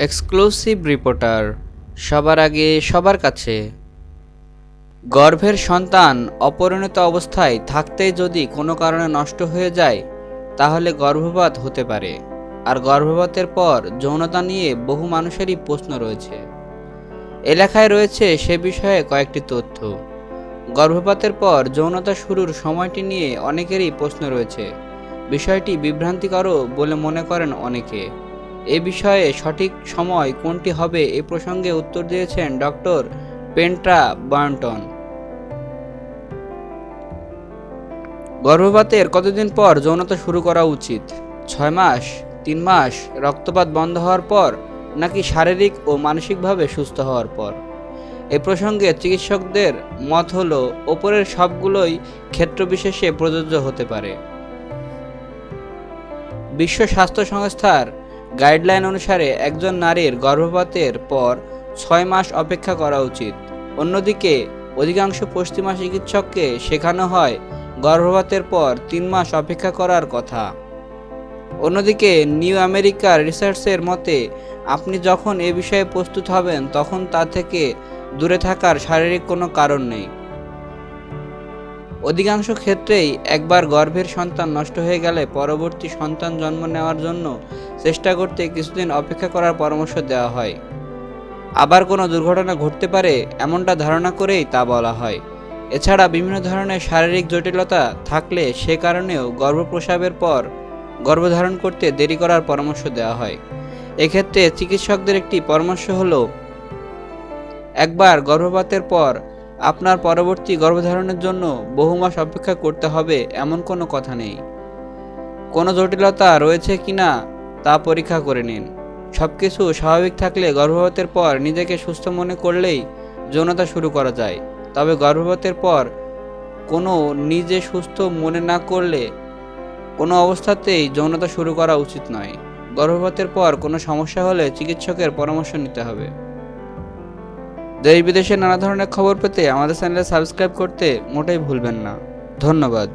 Exclusive reporter সবার আগে সবার কাছে। গর্ভের সন্তান অপরিণত অবস্থায় থাকতেই যদি কোনো কারণে নষ্ট হয়ে যায়, তাহলে গর্ভপাত হতে পারে। আর গর্ভপাতের পর যৌনতা নিয়ে বহু মানুষেরই প্রশ্ন রয়েছে। এলাকায় রয়েছে সে বিষয়ে কয়েকটি তথ্য। গর্ভপাতের পর যৌনতা শুরুর সময়টি নিয়ে অনেকেরই প্রশ্ন রয়েছে। বিষয়টি বিভ্রান্তিকরও বলে মনে করেন অনেকে। এ বিষয়ে সঠিক সময় কোনটি হবে এ প্রসঙ্গে উত্তর দিয়েছেন ডক্টর পেন্ট্রা বার্নটন। গর্ভপাতের কতদিন পর যৌনতা শুরু করা উচিত? ছয় মাস, তিন মাস, রক্তপাত বন্ধ হওয়ার পর, নাকি শারীরিক ও মানসিকভাবে সুস্থ হওয়ার পর? এ প্রসঙ্গে চিকিৎসকদের মত হলো, ওপরের সবগুলোই ক্ষেত্রবিশেষে প্রযোজ্য হতে পারে। বিশ্ব স্বাস্থ্য সংস্থার গাইডলাইন অনুসারে একজন নারীর গর্ভপাতের পর ছয় মাস অপেক্ষা করা উচিত। অন্যদিকে, অধিকাংশ পশ্চিমা চিকিৎসককে শেখানো হয় গর্ভপাতের পর তিন মাস অপেক্ষা করার কথা। অন্যদিকে, নিউ আমেরিকার রিসার্চের মতে, আপনি যখন এ বিষয়ে প্রস্তুত হবেন, তখন তা থেকে দূরে থাকার শারীরিক কোনো কারণ নেই। অধিকাংশ ক্ষেত্রেই একবার গর্ভের সন্তান নষ্ট হয়ে গেলে পরবর্তী সন্তান জন্ম নেওয়ার জন্য চেষ্টা করতে কিছুদিন অপেক্ষা করার পরামর্শ দেওয়া হয়। আবার কোনো দুর্ঘটনা ঘটতে পারে এমনটা ধারণা করেই তা বলা হয়। এছাড়া বিভিন্ন ধরনের শারীরিক জটিলতা থাকলে সে কারণেও গর্ভপ্রসাবের পর গর্ভধারণ করতে দেরি করার পরামর্শ দেওয়া হয়। এক্ষেত্রে চিকিৎসকদের একটি পরামর্শ হলো, একবার গর্ভপাতের পর আপনার পরবর্তী গর্ভধারণের জন্য বহু মাস অপেক্ষা করতে হবে এমন কোনো কথা নেই। কোনো জটিলতা রয়েছে কি না তা পরীক্ষা করে নিন। সব কিছু স্বাভাবিক থাকলে গর্ভপাতের পর নিজেকে সুস্থ মনে করলেই যৌনতা শুরু করা যায়। তবে গর্ভপাতের পর কোনো নিজে সুস্থ মনে না করলে কোনো অবস্থাতেই যৌনতা শুরু করা উচিত নয়। গর্ভপাতের পর কোনো সমস্যা হলে চিকিৎসকের পরামর্শ নিতে হবে। দেশ বিদেশের নানা ধরনের খবর পেতে আমাদের চ্যানেলে সাবস্ক্রাইব করতে মোটেই ভুলবেন না। ধন্যবাদ।